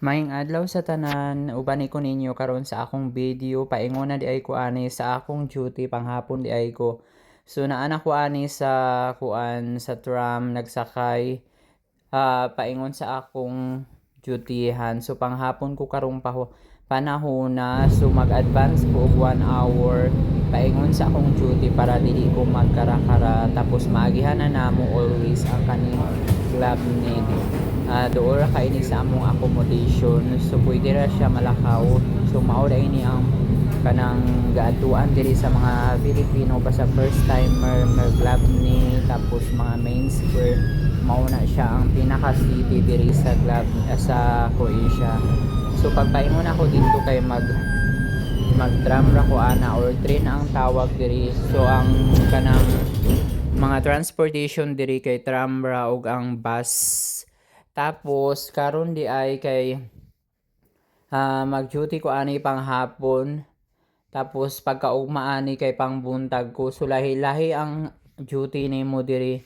Maayong adlaw sa tanan, uban ko ninyo karon sa akong video. Paingon na di ay ko ani sa akong duty panghapon di ay ko. So naana ko ani sa kuan sa tram nagsakay. Ah paingon sa akong dutyhan. So panghapon ko karong pa panahon na so mag-advance ko og 1 hour. Paingon sa akong duty para dili ko magkara-kara. Tapos maagihan na namo always ang kaning club need uh, doon ra kaini sa among accommodation. So pwede ra siya malakaw. So mao ra ini ang kanang gaatuan diri sa mga Pilipino basta first timer club ni tapos mga main square mao na siya ang pinaka city diri sa club uh, sa Croatia. So pagpaingon ako dito kay mag mag tram ra ko ana or train ang tawag diri. So ang kanang mga transportation diri kay tram ra ug ang bus tapos karon di ay kay ah, mag-duty ko ani panghapon tapos pagkaugma ani kay pangbuntag ko. So lahi-lahi ang duty nimo diri.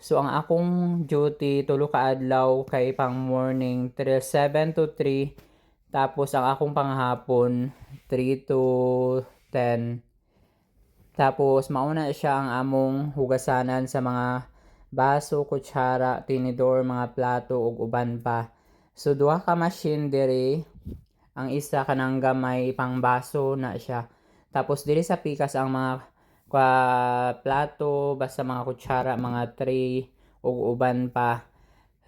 So ang akong duty tulo ka adlaw kay pang morning 3 7 to 3 tapos ang akong panghapon 3 to 10 tapos mauna siya ang among hugasanan sa mga baso, kutsara, tinidor, mga plato ug uban pa. So duha ka machine diri. Ang isa kanang gamay pang baso na siya. Tapos diri sa pikas ang mga kwa plato, basta mga kutsara, mga tray ug uban pa.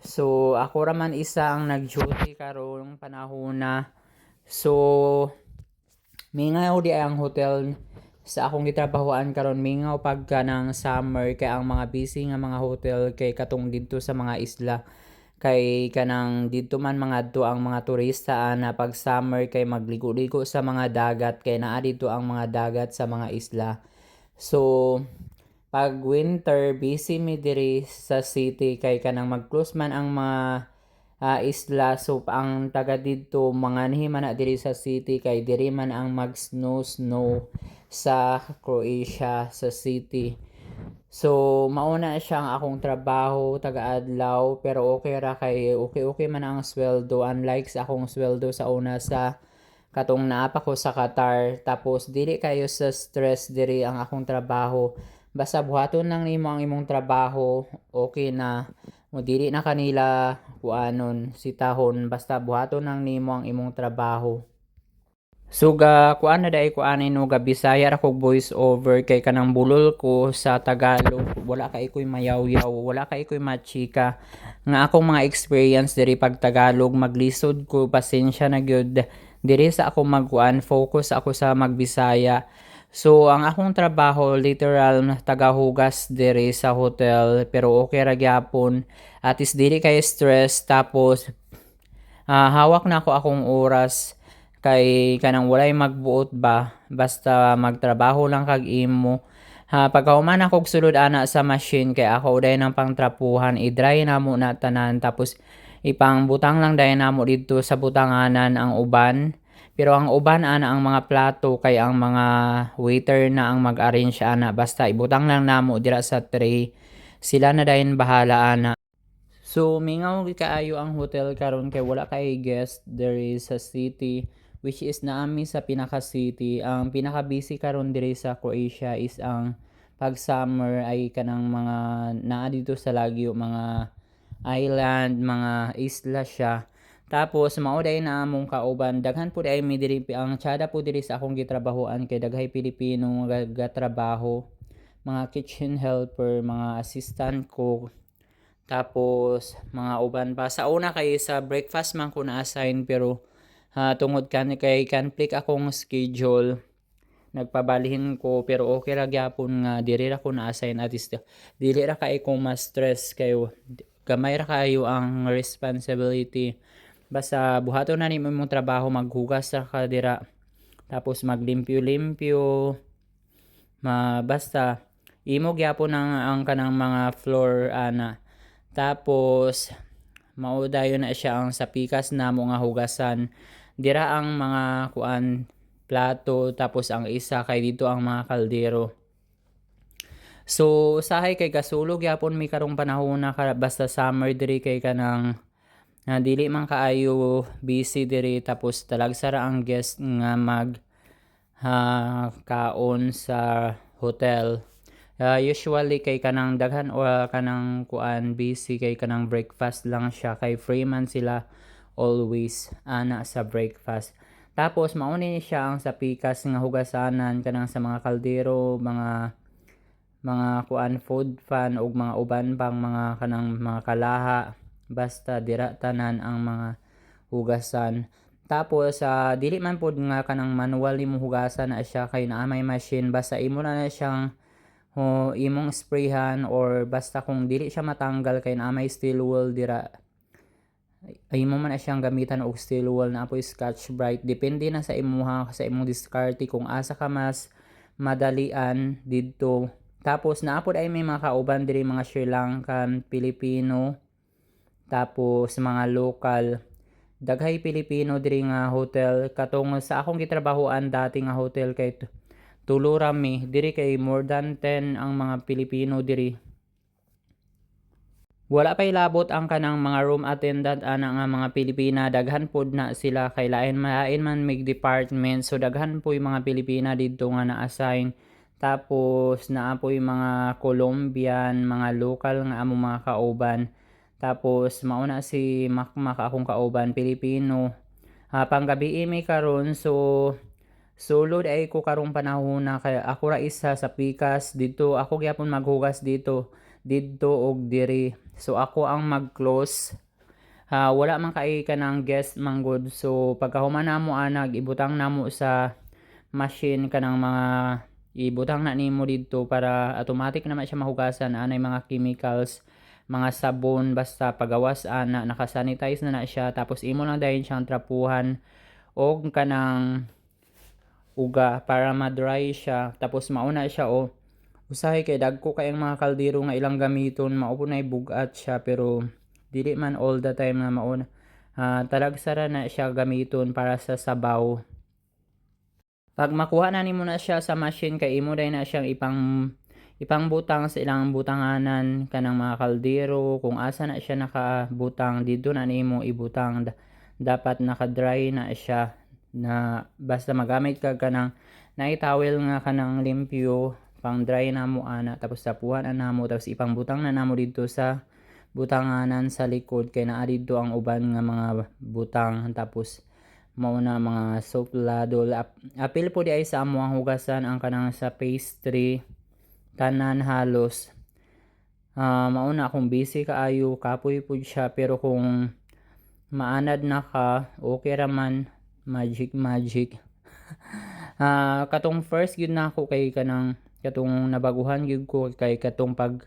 So ako ra man isa ang nag-duty karong panahon na. So mingaw di ay ang hotel sa akong gitrabahoan karon mingaw pagka ng summer kay ang mga busy nga mga hotel kay katong didto sa mga isla. Kay kanang didto man mga adto ang mga turista na pag summer kay magligo-ligo sa mga dagat kay naa dito ang mga dagat sa mga isla. So pag winter busy mi diri sa city kay kanang mag-close man ang mga ah, isla. So ang taga didto manganhi man diri sa city kay diri man ang mag snow snow sa Croatia sa city. So mauna siya ang akong trabaho taga adlaw pero okay ra kay okay okay man ang sweldo unlike sa akong sweldo sa una sa katong naapa ko sa Qatar. Tapos dili kayo sa stress diri ang akong trabaho. Basta buhaton lang nimo ang imong trabaho okay na mo dili na kanila kuanon sitahon basta buhaton lang nimo ang imong trabaho. So ga kuan na dai kuanin no ga Bisaya ra kog voice over kay kanang bulol ko sa Tagalog. Wala kay koy mayaw-yaw wala kay koy machika. Nga akong mga experience diri pag Tagalog maglisod ko pasensya na gyud. Diri sa ako magkuan focus ako sa magbisaya So, ang akong trabaho, literal na tagahugas diri sa hotel, pero okay ra gyapon. At is dili kay stress, tapos ah, hawak na ako akong oras. Kay kanang walay magbuot ba basta magtrabaho lang kag imo. Ha pagkahuman ako sulod ana sa machine kay ako uday ng pangtrapuhan i-dry na mo na tanan. Tapos ipang butang lang dayon namo didto sa butanganan ang uban pero ang uban ana ang mga plato kay ang mga waiter na ang mag-arrange ana basta ibutang lang namo dira sa tray sila na dayon bahala ana So mingaw kaayo ang hotel karon kay wala kay guest there is sa city which is naami sa pinaka city. Ang pinaka busy karon diri sa Croatia is ang pag summer ay kanang mga naa dito sa Lagyo mga island, mga isla siya. Tapos mao day na among kauban daghan po day mi diri ang tsada po diri sa akong gitrabahoan kay daghay Pilipino nga gatrabaho mga kitchen helper, mga assistant cook, tapos mga uban pa. Sa una kay sa breakfast man ko na-assign pero ha, tungod kan kay conflict akong schedule nagpabalihin ko pero okay ra gyapon nga diri ra ko na-assign. At least dili ra kay ko mas stress kayo. Gamay ra kayo ang responsibility basta buhaton na nimo imong trabaho maghugas ra ka dira tapos maglimpyo-limpyo ma basta imo gyapon ang ang kanang mga floor ana. Tapos mao dayon na siya ang sa pikas namo nga hugasan. Dira ang mga kuan plato tapos ang isa kay dito ang mga kaldero. So usahay kay kasulog yapon mi karong panahon na basta summer diri kay kanang na dili man kaayo busy diri tapos talagsara ang guest nga mag ha, kaon sa hotel. Ah, usually kay kanang daghan o kanang kuan busy kay kanang breakfast lang siya kay free man sila always ana sa breakfast. Tapos mauni siya ang sa pikas nga hugasanan kanang sa mga kaldero, mga mga kuan food fan ug mga uban pang mga kanang mga kalaha basta dira tanan ang mga hugasan. Tapos sa dili man pod nga kanang manual nimo hugasan na siya kay naa may machine basta imo na na siyang o imong sprayhan or basta kung dili siya matanggal kay naa may steel wool dira ay mo man na siyang gamitan og steel wool na apoy scotch brite depende na sa imuha sa imong diskarte kung asa ka mas madalian didto tapos naapod ay may mga kauban diri mga Sri Lankan, Pilipino, tapos mga local. Daghay Pilipino diri nga hotel katong sa akong gitrabahoan dati nga hotel kay tu- tulo rami diri kay more than 10 ang mga Pilipino diri. Wala pay labot ang kanang mga room attendant ana nga mga Pilipina daghan pod na sila kay lain malain man mig department so daghan po yung mga Pilipina didto nga na-assign tapos naapoy mga Colombian, mga local nga amo mga kauban. Tapos mauna si Makmak akong kauban Pilipino. Uh, panggabi mi karon so sulod ay ko karong panahon na kay ako ra isa sa pikas dito ako gyapon maghugas dito didto og diri. So ako ang mag-close uh, wala man kay kanang guest manggod so pagkahuman namo anag ibutang namo sa machine kanang mga ibutang na nimo dito para automatic naman siya mahugasan anay mga chemicals mga sabon basta pagawas ana nakasanitize na na siya tapos imo lang dayon siyang trapuhan og kanang uga para ma-dry siya tapos mauna siya o usahay kay dagko kay ang mga kaldero nga ilang gamiton maupo na bugat siya pero dili man all the time na mauna. Uh, talagsara na siya gamiton para sa sabaw. Pag makuha na nimo na siya sa machine kay imo dai na siyang ipang ipang butang sa ilang butanganan kanang mga kaldero. Kung asa na siya nakabutang dito na nimo ibutang. Dapat naka-dry na siya na basta magamit ka kanang naitawel nga kanang limpyo pang dry na mo ana. Tapos tapuhan na mo tapos ipang butang na namo dito sa butanganan sa likod. Kay naa dito ang uban nga mga butang. Tapos mao na mga soap ladle apil po di ay sa amo ang hugasan ang kanang sa pastry tanan halos. Uh, mao na akong busy kaayo kapoy pud siya pero kung maanad na ka okay raman magic magic. Uh, katong first gyud na ako kay kanang katong nabaguhan gyud ko kay katong pag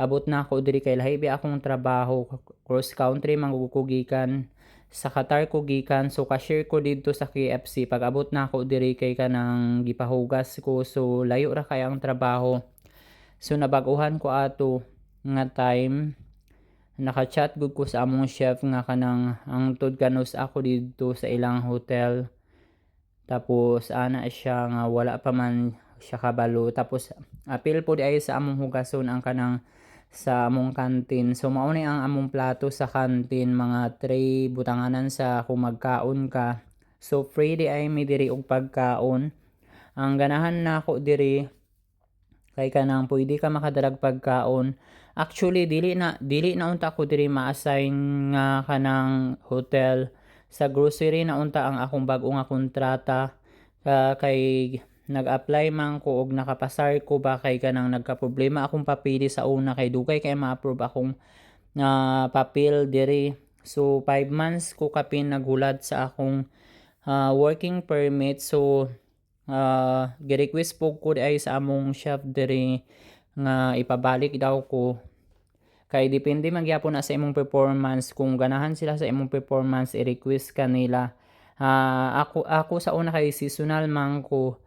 abot na ako diri kay lahi akong trabaho cross country mangugugikan sa Qatar ko gikan so ka-share ko dito sa KFC pag abot na ako diri kay kanang gipahugas ko so layo ra kay ang trabaho so nabaguhan ko ato nga time naka-chat gud ko sa among chef nga kanang ang tud kanus ako dito sa ilang hotel tapos ana siya nga wala pa man siya kabalo tapos apil po di ay sa among hugason ang kanang sa among kantin. So mao ni ang among plato sa kantin, mga tray butanganan sa kung magkaon ka. So free di ay mi diri og pagkaon. Ang ganahan na ako diri kay kanang pwede ka makadalag pagkaon. Actually dili na dili na unta ko diri ma-assign nga kanang hotel. Sa grocery na unta ang akong bag-o nga kontrata. Uh, kay nag-apply man ko og nakapasar ko ba kay kanang nagka-problema akong papili sa una kay dugay kay ma-approve akong uh, papel diri. So 5 months ko kapin nagulat sa akong uh, working permit. So uh, gi-request po ko ay sa among chef diri nga ipabalik daw ko. Kay depende man gyapon na sa imong performance. Kung ganahan sila sa imong performance i-request kanila uh, ako ako sa una kay seasonal man ko.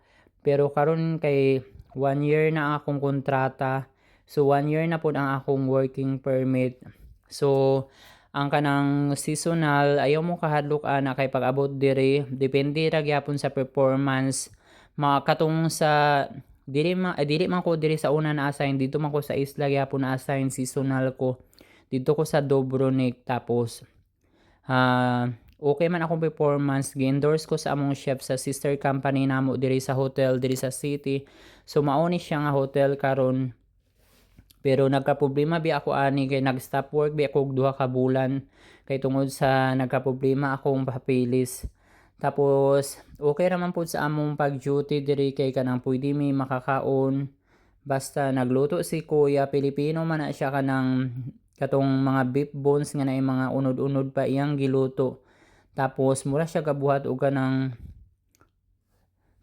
Pero karon kay one year na akong kontrata. So one year na pod ang akong working permit. So ang kanang seasonal ayaw mo kahadlok ana kay pag-abot diri. Depende ra gyapon sa performance makatong sa dili ma eh, dili man ko diri sa una na assign dito man ko sa isla gyapon na assign seasonal ko. Dito ko sa Dobronik tapos ah, okay man akong performance. Gi-endorse ko sa among chef sa sister company namo diri sa hotel diri sa city. So mao ni siya nga hotel karon. Pero nagkaproblema bi ako ani kay nag-stop work bi ako duha ka bulan. Kay tungod sa nagkaproblema akong papilis. Tapos okay ra man pud sa among pag-duty diri kay kanang pwede mi makakaon. Basta nagluto si kuya Pilipino man na siya kanang katong mga beef bones nga naay mga unod-unod pa iyang giluto. Tapos mura siya gabuhat og kanang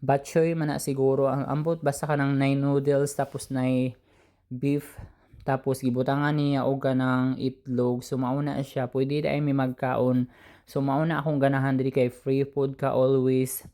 batchoy man na siguro ang ambot. Basta kanang nay noodles tapos nay beef tapos gibutangan niya og kanang itlog. So mao na siya. Pwede dai mi magkaon so mao na akong ganahan diri kay free food ka always